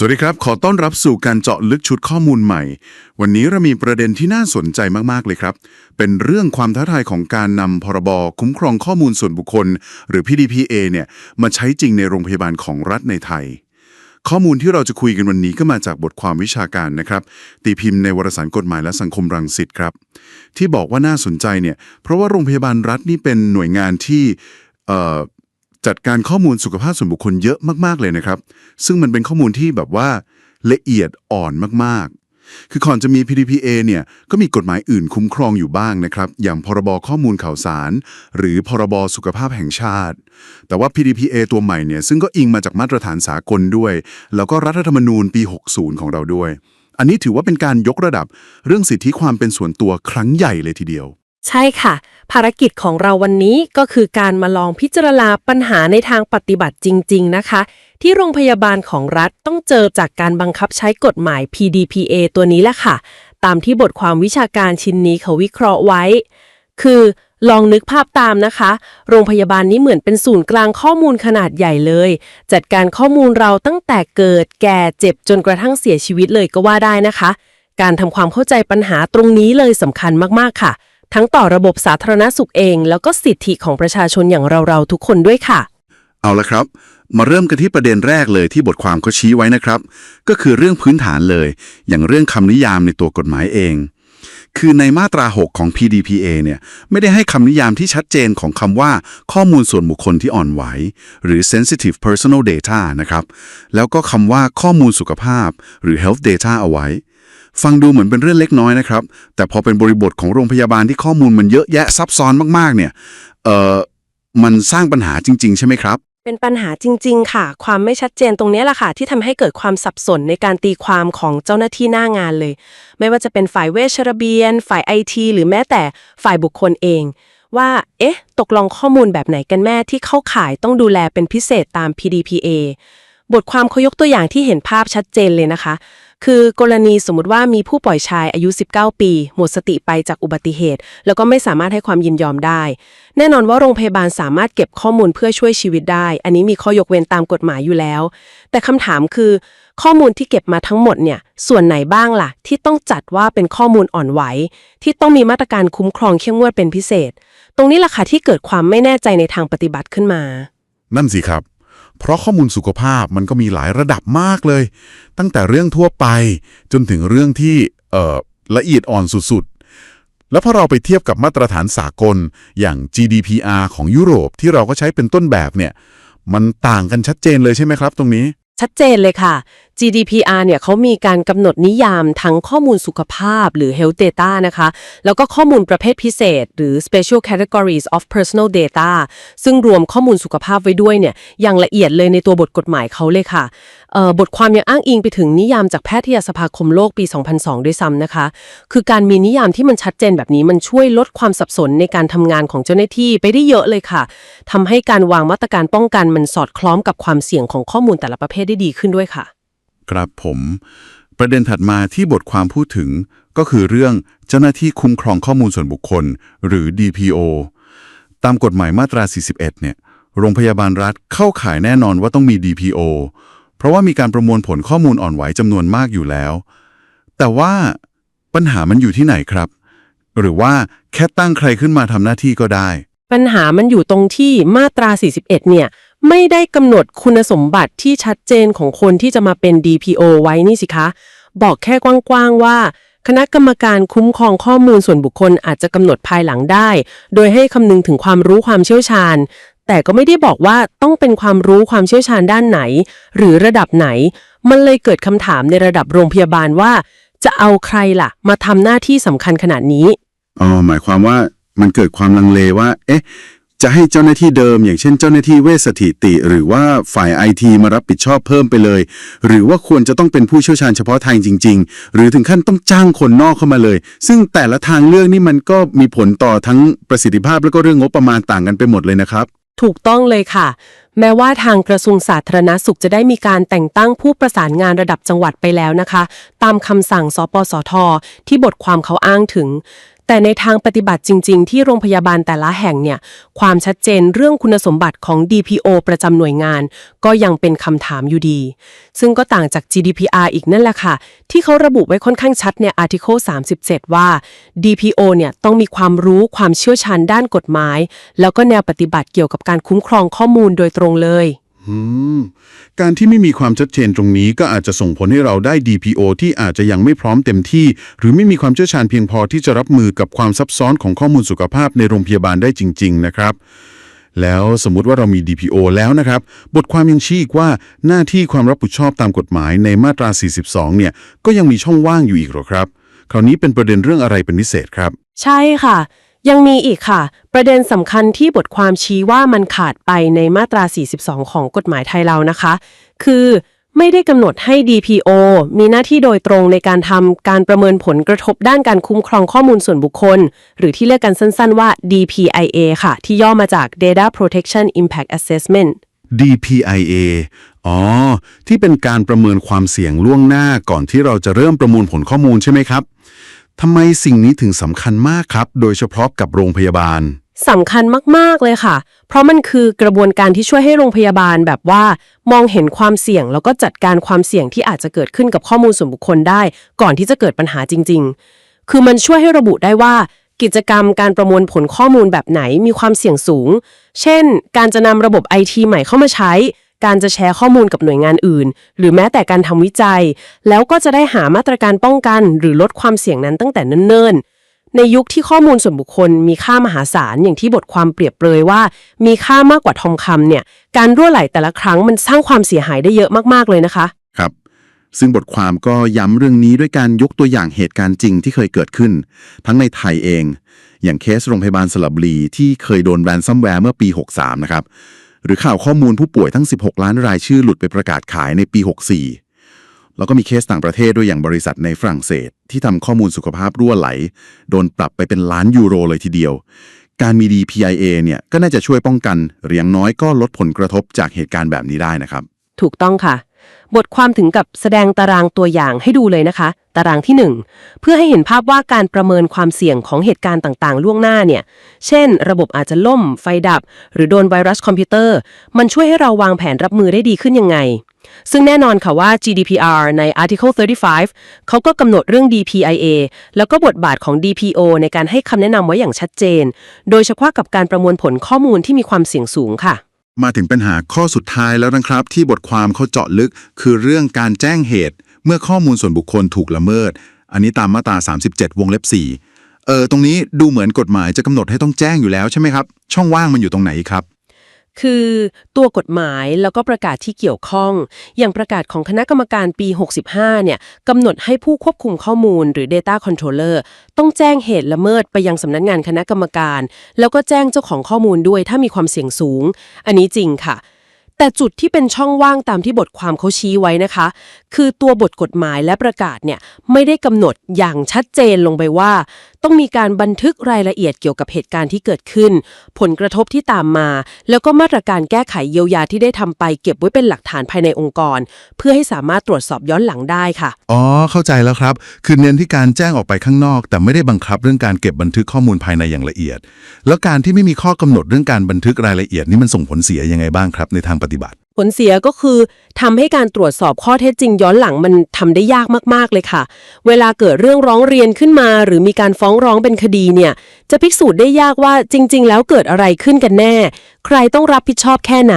สวัสดีครับ ขอต้อนรับสู่การเจาะลึกชุดข้อมูลใหม่ วันนี้เรามีประเด็นที่น่าสนใจมาก ๆ เลยครับ เป็นเรื่องความท้าทายของการนำพรบคุ้มครองข้อมูลส่วนบุคคล หรือ PDPA เนี่ยมาใช้จริงในโรงพยาบาลของรัฐในไทย ข้อมูลที่เราจะคุยกันวันนี้ก็มาจากบทความวิชาการนะครับ ตีพิมพ์ในวารสารกฎหมายและสังคมรังสิตครับ ที่บอกว่าน่าสนใจเนี่ยเพราะว่าโรงพยาบาลรัฐนี่เป็นหน่วยงานที่ จัดการข้อมูลสุขภาพส่วนบุคคลเยอะมากๆเลยนะครับ ซึ่งมันเป็นข้อมูลที่แบบว่าละเอียดอ่อนมากๆ คือก่อนจะมี PDPA เนี่ยก็มีกฎหมายอื่นคุ้มครองอยู่บ้างนะครับ อย่างพรบข้อมูลข่าวสาร หรือพรบสุขภาพแห่งชาติ แต่ว่า PDPA ตัวใหม่เนี่ยซึ่งก็อิงมาจากมาตรฐานสากลด้วย แล้วก็รัฐธรรมนูญปี 60 ของเราด้วย อันนี้ถือว่าเป็นการยกระดับเรื่องสิทธิความเป็นส่วนตัวครั้งใหญ่เลยทีเดียว ใช่ค่ะ ภารกิจของเราวันนี้ก็คือการมาลองพิจารณาปัญหาในทางปฏิบัติจริง ๆ นะคะ ที่โรงพยาบาลของรัฐต้องเจอจากการบังคับใช้กฎหมาย PDPA ตัวนี้แหละค่ะ ตามที่บทความวิชาการชิ้นนี้เขาวิเคราะห์ไว้ คือลองนึกภาพตามนะคะ โรงพยาบาลนี้เหมือนเป็นศูนย์กลางข้อมูลขนาดใหญ่เลย จัดการข้อมูลเราตั้งแต่เกิดแก่เจ็บจนกระทั่งเสียชีวิตเลยก็ว่าได้นะคะ การทำความเข้าใจปัญหาตรงนี้เลยสำคัญมากๆค่ะ ทั้งต่อระบบสาธารณสุขเอง แล้วก็สิทธิของประชาชนอย่างเราๆทุกคนด้วยค่ะ เอาละครับ มาเริ่มกันที่ประเด็นแรกเลยที่บทความเขาชี้ไว้นะครับ ก็คือเรื่องพื้นฐานเลย อย่างเรื่องคำนิยามในตัวกฎหมายเอง คือในมาตรา 6 ของ PDPA เนี่ยไม่ได้ให้คำนิยามที่ชัดเจนของคำว่าข้อมูลส่วนบุคคลที่อ่อนไหว หรือ sensitive personal data นะครับแล้วก็คำว่าข้อมูลสุขภาพ หรือ health data เอาไว้ ฟังดูเหมือนเป็นเรื่องเล็กน้อยนะครับ แต่พอเป็นบริบทของโรงพยาบาลที่ข้อมูลมันเยอะแยะซับซ้อนมากๆ เนี่ย เอ่อ มันสร้างปัญหาจริง ๆ ใช่ไหมครับ เป็นปัญหาจริง ๆ ค่ะ ความไม่ชัดเจนตรงนี้แหละค่ะ ที่ทำให้เกิดความสับสนในการตีความของเจ้าหน้าที่หน้างานเลย ไม่ว่าจะเป็นฝ่ายเวชระเบียน ฝ่ายไอทีหรือแม้แต่ฝ่ายบุคคลเอง ว่า เอ๊ะ ตกลงข้อมูลแบบไหนกันแม่ที่เข้าข่ายต้องดูแลเป็นพิเศษตาม PDPA บทความเขายกตัวอย่างที่เห็นภาพชัดเจนเลยนะคะ คือกรณีสมมติว่ามีผู้ปล่อยชายอายุ 19 ปี หมดสติไปจากอุบัติเหตุ แล้วก็ไม่สามารถให้ความยินยอมได้ แน่นอนว่าโรงพยาบาลสามารถเก็บข้อมูลเพื่อช่วยชีวิตได้ อันนี้มีข้อยกเว้นตามกฎหมายอยู่แล้ว แต่คำถามคือ ข้อมูลที่เก็บมาทั้งหมดเนี่ยส่วนไหนบ้างล่ะ ที่ต้องจัดว่าเป็นข้อมูลอ่อนไหว ที่ต้องมีมาตรการคุ้มครองเข้มงวดเป็นพิเศษ ตรงนี้ล่ะค่ะที่เกิดความไม่แน่ใจในทางปฏิบัติขึ้นมา นั่นสิครับ เพราะข้อมูลสุขภาพมันก็มีหลายระดับมากเลย ตั้งแต่เรื่องทั่วไปจนถึงเรื่องที่เออละเอียดอ่อนสุดๆ แล้วพอเราไปเทียบกับมาตรฐานสากลอย่าง GDPR ของยุโรปที่เราก็ใช้เป็นต้นแบบเนี่ย มันต่างกันชัดเจนเลยใช่ไหมครับ ตรงนี้ ชัดเจนเลยค่ะ GDPR เนี่ยเขามีการกำหนดนิยามทั้งข้อมูลสุขภาพหรือ health data นะคะ แล้วก็ข้อมูลประเภทพิเศษ หรือ special categories of personal data ซึ่งรวมข้อมูลสุขภาพไว้ด้วยเนี่ยอย่างละเอียดเลยในตัวบทกฎหมายเขาเลยค่ะเอ่อบทความยังอ้างอิงไปถึงนิยามจากแพทยสภาคมโลกปี 2002 ด้วยซ้ำนะคะ คือการมีนิยามที่มันชัดเจนแบบนี้มันช่วยลดความสับสนในการทำงานของเจ้าหน้าที่ไปได้เยอะเลยค่ะทำให้การวางมาตรการป้องกันมันสอดคล้องกับความเสี่ยงของข้อมูลแต่ละประเภทได้ดีขึ้นด้วยค่ะ ครับผม ประเด็นถัดมาที่บทความพูดถึงก็คือเรื่องเจ้าหน้าที่คุ้มครองข้อมูลส่วนบุคคล หรือ DPO ตามกฎหมายมาตรา 41 เนี่ย โรงพยาบาลรัฐเข้าข่ายแน่นอนว่าต้องมี DPO เพราะว่ามีการประมวลผลข้อมูลอ่อนไหวจำนวนมากอยู่แล้ว แต่ว่าปัญหามันอยู่ที่ไหนครับ หรือว่าแค่ตั้งใครขึ้นมาทำหน้าที่ก็ได้ ปัญหามันอยู่ตรงที่มาตรา 41 เนี่ย ไม่ได้กำหนดคุณสมบัติที่ชัดเจนของคนที่จะมาเป็น DPO ไว้นี่สิคะ บอกแค่กว้างๆว่า คณะกรรมการคุ้มครองข้อมูลส่วนบุคคลอาจจะกำหนดภายหลังได้ โดยให้คำนึงถึงความรู้ความเชี่ยวชาญ แต่ก็ไม่ได้บอกว่าต้องเป็นความรู้ความเชี่ยวชาญด้านไหน หรือระดับไหน มันเลยเกิดคำถามในระดับโรงพยาบาลว่า จะเอาใครล่ะ มาทำหน้าที่สำคัญขนาดนี้อ๋อหมายความว่ามันเกิดความลังเลว่า เอ๊ะ จะให้เจ้าหน้าที่เดิม อย่างเช่นเจ้าหน้าที่เวชสถิติ หรือว่าฝ่ายไอทีมารับผิดชอบเพิ่มไปเลย หรือว่าควรจะต้องเป็นผู้เชี่ยวชาญเฉพาะทางจริง ๆ หรือถึงขั้นต้องจ้างคนนอกเข้ามาเลย ซึ่งแต่ละทางเลือกนี่มันก็มีผลต่อทั้งประสิทธิภาพแล้วก็เรื่องงบประมาณต่างกันไปหมดเลยนะครับ ถูกต้องเลยค่ะ แม้ว่าทางกระทรวงสาธารณสุขจะได้มีการแต่งตั้งผู้ประสานงานระดับจังหวัดไปแล้วนะคะ ตามคำสั่งสปสทที่บทความเขาอ้างถึง แต่ในทางปฏิบัติจริง ๆ ที่โรงพยาบาลแต่ละแห่งเนี่ย ความชัดเจนเรื่องคุณสมบัติของ DPO ประจำหน่วยงาน ก็ยังเป็นคำถามอยู่ดี ซึ่งก็ต่างจาก GDPR อีกนั่นแหละค่ะ ที่เขาระบุไว้ค่อนข้างชัดใน Article 37 ว่า DPO เนี่ยต้องมีความรู้ความเชี่ยวชาญด้านกฎหมาย แล้วก็แนวปฏิบัติเกี่ยวกับการคุ้มครองข้อมูลโดยตรงเลย การที่ไม่มีความชัดเจนตรงนี้ก็อาจจะส่งผลให้เราได้ DPO ที่อาจจะยังไม่พร้อมเต็มที่ หรือไม่มีความเชี่ยวชาญเพียงพอที่จะรับมือกับความซับซ้อนของข้อมูลสุขภาพในโรงพยาบาลได้จริง ๆ นะครับ แล้วสมมุติว่าเรามี DPO แล้วนะครับ บทความยังชี้อีกว่าหน้าที่ความรับผิดชอบตามกฎหมายในมาตรา 42 เนี่ย ก็ยังมีช่องว่างอยู่อีกหรอครับ คราวนี้เป็นประเด็นเรื่องอะไรเป็นพิเศษครับ ใช่ค่ะ ยังมีอีกค่ะ ประเด็นสำคัญที่บทความชี้ว่ามันขาดไปในมาตรา 42 ของกฎหมายไทยเรานะคะ คือไม่ได้กำหนดให้ DPO มีหน้าที่โดยตรงในการทำการประเมินผลกระทบด้านการคุ้มครองข้อมูลส่วนบุคคล หรือที่เรียกกันสั้นๆว่า DPIA ค่ะ ที่ย่อมาจาก Data Protection Impact Assessment DPIA อ๋อ ที่เป็นการประเมินความเสี่ยงล่วงหน้าก่อนที่เราจะเริ่มประมวลผลข้อมูลใช่ไหมครับ ทำไมสิ่งนี้ถึงสำคัญมากครับ โดยเฉพาะกับโรงพยาบาล สำคัญมาก ๆ เลยค่ะ เพราะมันคือกระบวนการที่ช่วยให้โรงพยาบาลแบบว่า มองเห็นความเสี่ยงแล้วก็จัดการความเสี่ยงที่อาจจะเกิดขึ้นกับข้อมูลส่วนบุคคลได้ ก่อนที่จะเกิดปัญหาจริง ๆ คือมันช่วยให้ระบุได้ว่า กิจกรรมการประมวลผลข้อมูลแบบไหนมีความเสี่ยงสูง เช่น การจะนำระบบไอทีใหม่เข้ามาใช้ การจะแชร์ข้อมูลกับหน่วยงานอื่น หรือแม้แต่การทำวิจัย แล้วก็จะได้หามาตรการป้องกัน หรือลดความเสี่ยงนั้นตั้งแต่เนิ่นๆ ในยุคที่ข้อมูลส่วนบุคคลมีค่ามหาศาลอย่างที่บทความเปรียบเปรยว่า มีค่ามากกว่าทองคำเนี่ยการรั่วไหลแต่ละครั้งมันสร้างความเสียหายได้เยอะมากๆเลยนะคะ ครับ ซึ่งบทความก็ย้ำเรื่องนี้ด้วยการยกตัวอย่างเหตุการณ์จริงที่เคยเกิดขึ้น ทั้งในไทยเอง อย่างเคสโรงพยาบาลสระบุรีที่เคยโดนแรนซัมแวร์เมื่อปี 63 นะครับ หรือข่าวข้อมูลผู้ป่วยทั้ง 16 ล้านรายชื่อหลุดไปประกาศขายในปี 64 แล้วก็มีเคสต่างประเทศด้วยอย่างบริษัทในฝรั่งเศส ที่ทำข้อมูลสุขภาพรั่วไหล โดนปรับไปเป็นล้านยูโรเลยทีเดียว การมี DPIA เนี่ยก็น่าจะช่วยป้องกันหรืออย่างน้อยก็ลดผลกระทบจากเหตุการณ์แบบนี้ได้นะครับ ถูกต้องค่ะ บทความถึงกับแสดงตารางตัวอย่างให้ดูเลยนะคะ ตารางที่ 1 เพื่อให้เห็นภาพว่าการประเมินความเสี่ยงของเหตุการณ์ต่างๆ ล่วงหน้าเนี่ย เช่น ระบบอาจจะล่ม ไฟดับ หรือโดนไวรัสคอมพิวเตอร์ มันช่วยให้เราวางแผนรับมือได้ดีขึ้นยังไง ซึ่งแน่นอนค่ะว่า GDPR ใน Article 35 เขาก็กำหนดเรื่อง DPIA แล้วก็บทบาทของ DPO ในการให้คำแนะนำไว้อย่างชัดเจน โดยเฉพาะกับการประมวลผลข้อมูลที่มีความเสี่ยงสูงค่ะ มาถึงปัญหาข้อสุดท้ายแล้วนะครับ ที่บทความเขาเจาะลึก คือเรื่องการแจ้งเหตุ เมื่อข้อมูลส่วนบุคคลถูกละเมิด อันนี้ตามมาตรา 37 วงเล็บ 4 เออตรงนี้ดูเหมือนกฎหมายจะกำหนดให้ต้องแจ้งอยู่แล้วใช่ไหมครับ ช่องว่างมันอยู่ตรงไหนครับ คือตัวกฎหมายแล้วก็ประกาศที่เกี่ยวข้อง อย่างประกาศของคณะกรรมการปี 65 เนี่ยกำหนดให้ผู้ควบคุมข้อมูลหรือ Data Controller ต้องแจ้งเหตุละเมิดไปยังสำนักงานคณะกรรมการ แล้วก็แจ้งเจ้าของข้อมูลด้วยถ้ามีความเสี่ยงสูง อันนี้จริงค่ะแต่จุดที่เป็นช่องว่างตามที่บทความเขาชี้ไว้นะคะ คือตัวบทกฎหมายและประกาศเนี่ยไม่ได้กำหนดอย่างชัดเจนลงไปว่าต้องมีการบันทึกรายละเอียดเกี่ยวกับเหตุการณ์ที่เกิดขึ้น ผลกระทบที่ตามมา แล้วก็มาตรการแก้ไขเยียวยาที่ได้ทำไป เก็บไว้เป็นหลักฐานภายในองค์กร เพื่อให้สามารถตรวจสอบย้อนหลังได้ค่ะ อ๋อ เข้าใจแล้วครับ คือเน้นที่การแจ้งออกไปข้างนอก แต่ไม่ได้บังคับเรื่องการเก็บบันทึกข้อมูลภายในอย่างละเอียด แล้วการที่ไม่มีข้อกำหนดเรื่องการบันทึกรายละเอียดนี่มันส่งผลเสียยังไงบ้างครับในทางปฏิบัติ ผลเสียก็คือทำให้การตรวจสอบข้อเท็จจริงย้อนหลังมันทำได้ยากมากๆเลยค่ะ เวลาเกิดเรื่องร้องเรียนขึ้นมา หรือมีการฟ้องร้องเป็นคดีเนี่ย จะพิสูจน์ได้ยากว่าจริง ๆ แล้วเกิดอะไรขึ้นกันแน่ ใครต้องรับผิดชอบแค่ไหน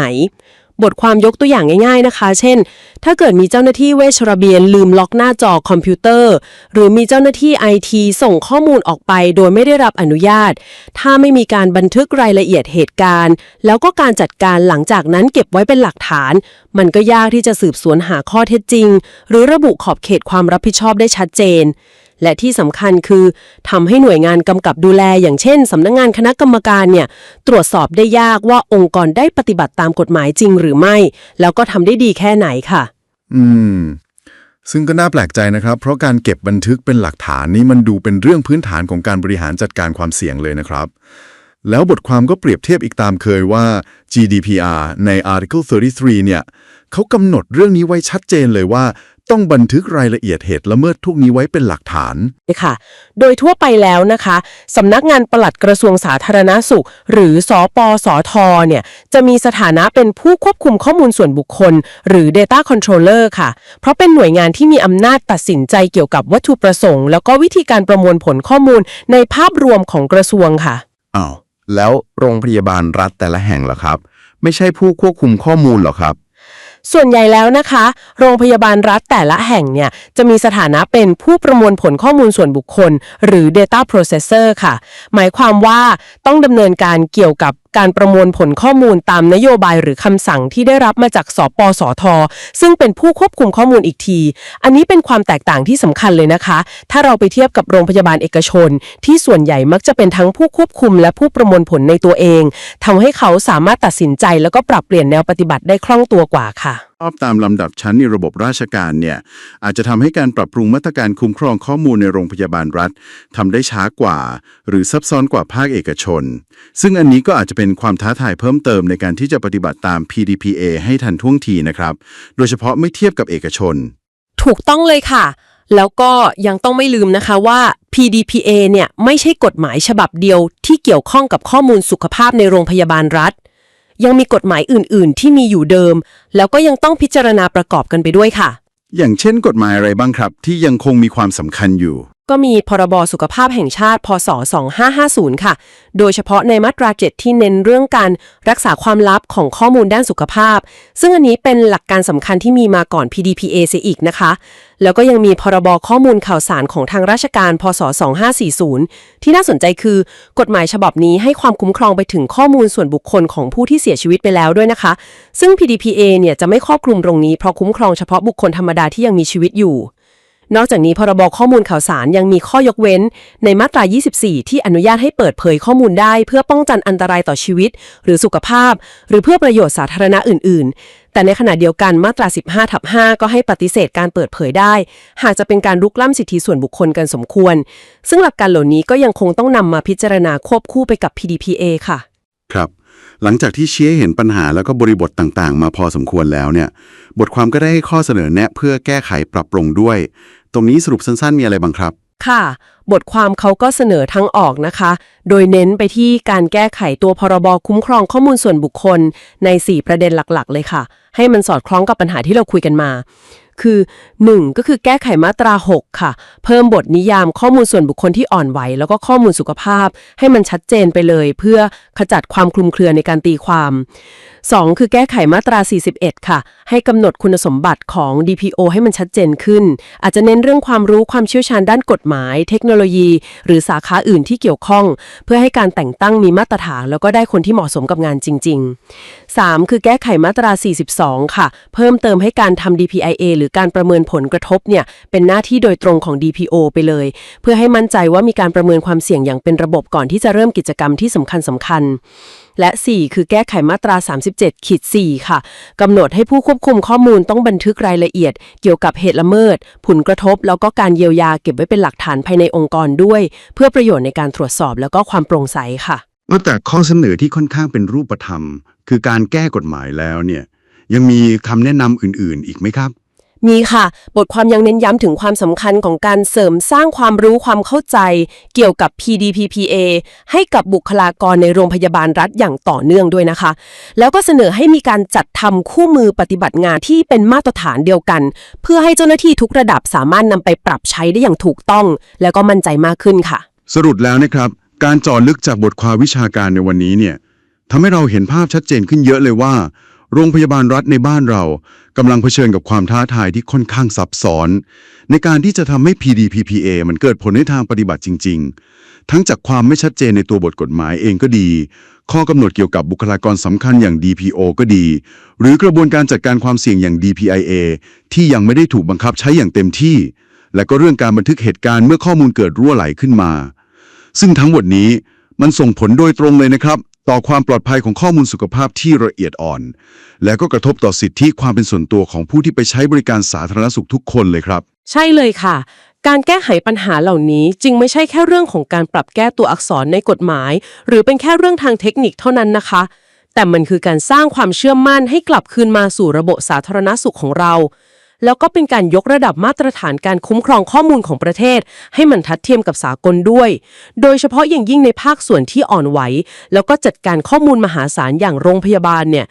บทความยกตัวอย่างง่าย ๆนะคะ เช่น ถ้าเกิดมีเจ้าหน้าที่เวชระเบียนลืมล็อกหน้าจอคอมพิวเตอร์ หรือมีเจ้าหน้าที่ไอทีส่งข้อมูลออกไปโดยไม่ได้รับอนุญาต ถ้าไม่มีการบันทึกรายละเอียดเหตุการณ์ แล้วก็การจัดการหลังจากนั้นเก็บไว้เป็นหลักฐาน มันก็ยากที่จะสืบสวนหาข้อเท็จจริง หรือระบุขอบเขตความรับผิดชอบได้ชัดเจน และที่สำคัญคือทำให้หน่วยงานกำกับดูแล อย่างเช่นสำนักงงานคณะกรรมการเนี่ยตรวจสอบได้ยากว่าองค์กรได้ปฏิบัติตามกฎหมายจริงหรือไม่ แล้วก็ทำได้ดีแค่ไหนค่ะ อืม ซึ่งก็น่าแปลกใจนะครับ เพราะการเก็บบันทึกเป็นหลักฐานนี่มันดูเป็นเรื่องพื้นฐานของการบริหารจัดการความเสี่ยงเลยนะครับ แล้วบทความก็เปรียบเทียบอีกตามเคยว่า GDPR ใน Article 33 เนี่ยเขากำหนดเรื่องนี้ไว้ชัดเจนเลยว่า ต้องบันทึกรายละเอียดเหตุละเมิดทุกนี้ไว้เป็นหลักฐาน ค่ะ โดยทั่วไปแล้วนะคะสำนักงานปลัดกระทรวงสาธารณาสุข หรือสอปสอทเนี่ยจะมีสถานะเป็นผู้ควบคุมข้อมูลส่วนบุคคล หรือ Data Controller ค่ะ เพราะเป็นหน่วยงานที่มีอำนาจตัดสินใจเกี่ยวกับวัตถุประสงค์ แล้วก็วิธีการประมวลผลข้อมูลในภาพรวมของกระทรวงค่ะ อ้าว แล้วโรงพยาบาลรัฐแต่ละแห่งเหรอครับ ไม่ใช่ผู้ควบคุมข้อมูลเหรอครับ ส่วนใหญ่แล้วนะคะ โรงพยาบาลรัฐแต่ละแห่งเนี่ยจะมีสถานะเป็นผู้ประมวลผลข้อมูลส่วนบุคคล หรือ Data Processor ค่ะ หมายความว่าต้องดำเนินการเกี่ยวกับ การประมวลผลข้อมูลตามนโยบายหรือคำสั่งที่ได้รับมาจากสปสท ซึ่งเป็นผู้ควบคุมข้อมูลอีกที อันนี้เป็นความแตกต่างที่สำคัญเลยนะคะ ถ้าเราไปเทียบกับโรงพยาบาลเอกชน ที่ส่วนใหญ่มักจะเป็นทั้งผู้ควบคุม และผู้ประมวลผลในตัวเองทำให้เขาสามารถตัดสินใจ แล้วก็ปรับเปลี่ยนแนวปฏิบัติได้คล่องตัวกว่าค่ะ รอบตามลำดับชั้นในระบบราชการเนี่ยอาจจะทำให้การปรับปรุงมาตรการคุ้มครองข้อมูลในโรงพยาบาลรัฐทำได้ช้ากว่า หรือซับซ้อนกว่าภาคเอกชน ซึ่งอันนี้ก็อาจจะเป็นความท้าทายเพิ่มเติมในการที่จะปฏิบัติตาม PDPA ให้ทันท่วงทีนะครับ โดยเฉพาะไม่เทียบกับเอกชน ถูกต้องเลยค่ะ แล้วก็ยังต้องไม่ลืมนะคะว่า PDPA เนี่ยไม่ใช่กฎหมายฉบับเดียวที่เกี่ยวข้องกับข้อมูลสุขภาพในโรงพยาบาลรัฐ ยังมีกฎหมายอื่น ๆ ที่มีอยู่เดิม แล้วก็ยังต้องพิจารณาประกอบกันไปด้วยค่ะ อย่างเช่นกฎหมายอะไรบ้างครับ ที่ยังคงมีความสำคัญอยู่ ก็มีพรบสุขภาพแห่งชาติ พศ 2550 ค่ะ โดยเฉพาะในมาตรา 7 ที่เน้นเรื่องการรักษาความลับของข้อมูลด้านสุขภาพ ซึ่งอันนี้เป็นหลักการสำคัญที่มีมาก่อน PDPA เสียอีกนะคะ แล้วก็ยังมีพรบข้อมูลข่าวสารของทางราชการ พศ 2540 ที่น่าสนใจคือกฎหมายฉบับนี้ให้ความคุ้มครองไปถึงข้อมูลส่วนบุคคลของผู้ที่เสียชีวิตไปแล้วด้วยนะคะ ซึ่ง PDPA เนี่ยจะไม่ครอบคลุมตรงนี้เพราะคุ้มครองเฉพาะบุคคลธรรมดาที่ยังมีชีวิตอยู่ นอกจากนี้พรบข้อมูลข่าวสารยังมีข้อยกเว้น ในมาตรา 24 ที่อนุญาตให้เปิดเผยข้อมูลได้ เพื่อป้องกันอันตรายต่อชีวิต หรือสุขภาพ หรือเพื่อประโยชน์สาธารณะอื่น ๆ แต่ในขณะเดียวกันมาตรา 15 ทับ 5 ก็ให้ปฏิเสธการเปิดเผยได้ หากจะเป็นการลุกล้ำสิทธิส่วนบุคคลกันสมควร ซึ่งหลักการเหล่านี้ก็ยังคงต้องนำมาพิจารณาควบคู่ไปกับ PDPA ค่ะ ครับหลังจากที่ชี้ให้เห็นปัญหาแล้วก็บริบทต่างๆ มาพอสมควรแล้วเนี่ย บทความก็ได้ให้ข้อเสนอแนะเพื่อแก้ไขปรับปรุงด้วย ตรงนี้สรุปสั้นๆ มีอะไรบ้างครับ ค่ะ บทความเขาก็เสนอทั้งออกนะคะ โดยเน้นไปที่การแก้ไขตัวพรบคุ้มครองข้อมูลส่วนบุคคลใน 4 ประเด็นหลักๆ เลยค่ะ ให้มันสอดคล้องกับปัญหาที่เราคุยกันมา คือ 1. ก็คือแก้ไขมาตรา 6 ค่ะ เพิ่มบทนิยามข้อมูลส่วนบุคคลที่อ่อนไหว แล้วก็ข้อมูลสุขภาพ ให้มันชัดเจนไปเลย เพื่อขจัดความคลุมเครือในการตีความ 2. คือแก้ไขมาตรา 41 ค่ะ ให้กำหนดคุณสมบัติของ DPO ให้มันชัดเจนขึ้น อาจจะเน้นเรื่องความรู้ความเชี่ยวชาญด้านกฎหมาย เทคโนโลยี หรือสาขาอื่นที่เกี่ยวข้อง เพื่อให้การแต่งตั้งมีมาตรฐาน แล้วก็ได้คนที่เหมาะสมกับงานจริง ๆ 3. คือแก้ไขมาตรา 42 ค่ะ เพิ่มเติมให้การทำ DPIA หรือการประเมินผลกระทบเนี่ยเป็นหน้าที่โดยตรงของ DPO ไปเลย เพื่อให้มั่นใจว่ามีการประเมินความเสี่ยงอย่างเป็นระบบก่อนที่จะเริ่มกิจกรรมที่สำคัญสำคัญและ 4 คือแก้ไขมาตรา 37ขีด4ค่ะ กำหนดให้ผู้ควบคุมข้อมูลต้องบันทึกรายละเอียด เกี่ยวกับเหตุละเมิด ผลกระทบ แล้วก็การเยียวยาเก็บไว้เป็นหลักฐานภายในองค์กรด้วย เพื่อประโยชน์ในการตรวจสอบแล้วก็ความโปร่งใสค่ะนอกจากข้อเสนอที่ค่อนข้างเป็นรูปธรรม คือการแก้กฎหมายแล้วเนี่ยยังมีคำแนะนำอื่นๆ อีกไหมครับ มีค่ะ บทความยังเน้นย้ำถึงความสำคัญของการเสริมสร้างความรู้ความเข้าใจ เกี่ยวกับ PDPPA ให้กับบุคลากรในโรงพยาบาลรัฐอย่างต่อเนื่องด้วยนะคะ แล้วก็เสนอให้มีการจัดทำคู่มือปฏิบัติงานที่เป็นมาตรฐานเดียวกัน เพื่อให้เจ้าหน้าที่ทุกระดับสามารถนำไปปรับใช้ได้อย่างถูกต้อง แล้วก็มั่นใจมากขึ้นค่ะ สรุปแล้วนะครับ การเจาะลึกจากบทความวิชาการในวันนี้เนี่ยทำให้เราเห็นภาพชัดเจนขึ้นเยอะเลยว่า โรงพยาบาลรัฐในบ้านเรากำลังเผชิญกับความท้าทายที่ค่อนข้างซับซ้อน ในการที่จะทำให้ PDPPA มันเกิดผลในทางปฏิบัติจริง ๆ ทั้งจากความไม่ชัดเจนในตัวบทกฎหมายเองก็ดี ข้อกำหนดเกี่ยวกับบุคลากรสำคัญอย่าง DPO ก็ดี หรือกระบวนการจัดการความเสี่ยงอย่าง DPIA ที่ยังไม่ได้ถูกบังคับใช้อย่างเต็มที่ และก็เรื่องการบันทึกเหตุการณ์เมื่อข้อมูลเกิดรั่วไหลขึ้นมา ซึ่งทั้งหมดนี้มันส่งผลโดยตรงเลยนะครับ ต่อความปลอดภัยของข้อมูลสุขภาพที่ละเอียดอ่อน และก็กระทบต่อสิทธิความเป็นส่วนตัวของผู้ที่ไปใช้บริการสาธารณสุขทุกคนเลยครับ ใช่เลยค่ะ การแก้ไขปัญหาเหล่านี้จึงไม่ใช่แค่เรื่องของการปรับแก้ตัวอักษรในกฎหมาย หรือเป็นแค่เรื่องทางเทคนิคเท่านั้นนะคะ แต่มันคือการสร้างความเชื่อมั่นให้กลับคืนมาสู่ระบบสาธารณสุขของเรา แล้วก็เป็นการยกระดับมาตรฐานการคุ้มครองข้อมูลของประเทศ ให้มันทัดเทียมกับสากลด้วย โดยเฉพาะอย่างยิ่งในภาคส่วนที่อ่อนไหว แล้วก็จัดการข้อมูลมหาศาลอย่างโรงพยาบาลเนี่ย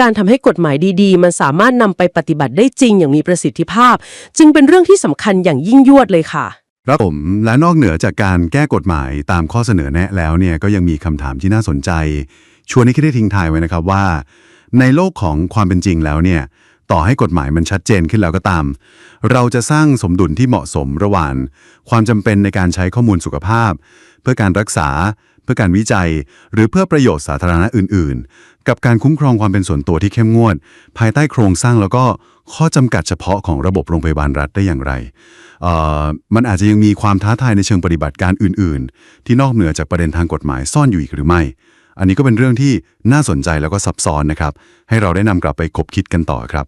การทำให้กฎหมายดีๆ มันสามารถนำไปปฏิบัติได้จริงอย่างมีประสิทธิภาพ จึงเป็นเรื่องที่สำคัญอย่างยิ่งยวดเลยค่ะครับผมและนอกเหนือจากการแก้กฎหมายตามข้อเสนอแนะแล้วเนี่ยก็ยังมีคำถามที่น่าสนใจ ชวนให้คิดได้ทิ้งทายไว้นะครับว่า ในโลกของความเป็นจริงแล้วเนี่ย ต่อให้กฎหมายมันชัดเจนขึ้นแล้วก็ตาม เราจะสร้างสมดุลที่เหมาะสมระหว่าง ความจำเป็นในการใช้ข้อมูลสุขภาพ เพื่อการรักษา เพื่อการวิจัย หรือเพื่อประโยชน์สาธารณะอื่น ๆ กับการคุ้มครองความเป็นส่วนตัวที่เข้มงวด ภายใต้โครงสร้างแล้วก็ข้อจำกัดเฉพาะของระบบโรงพยาบาลรัฐได้อย่างไร มันอาจจะยังมีความท้าทายในเชิงปฏิบัติการอื่น ๆ ที่นอกเหนือจากประเด็นทางกฎหมายซ่อนอยู่อีกหรือไม่ อันนี้ก็เป็นเรื่องที่น่าสนใจแล้วก็ซับซ้อนนะครับ ให้เราได้นำกลับไปคบคิดกันต่อครับ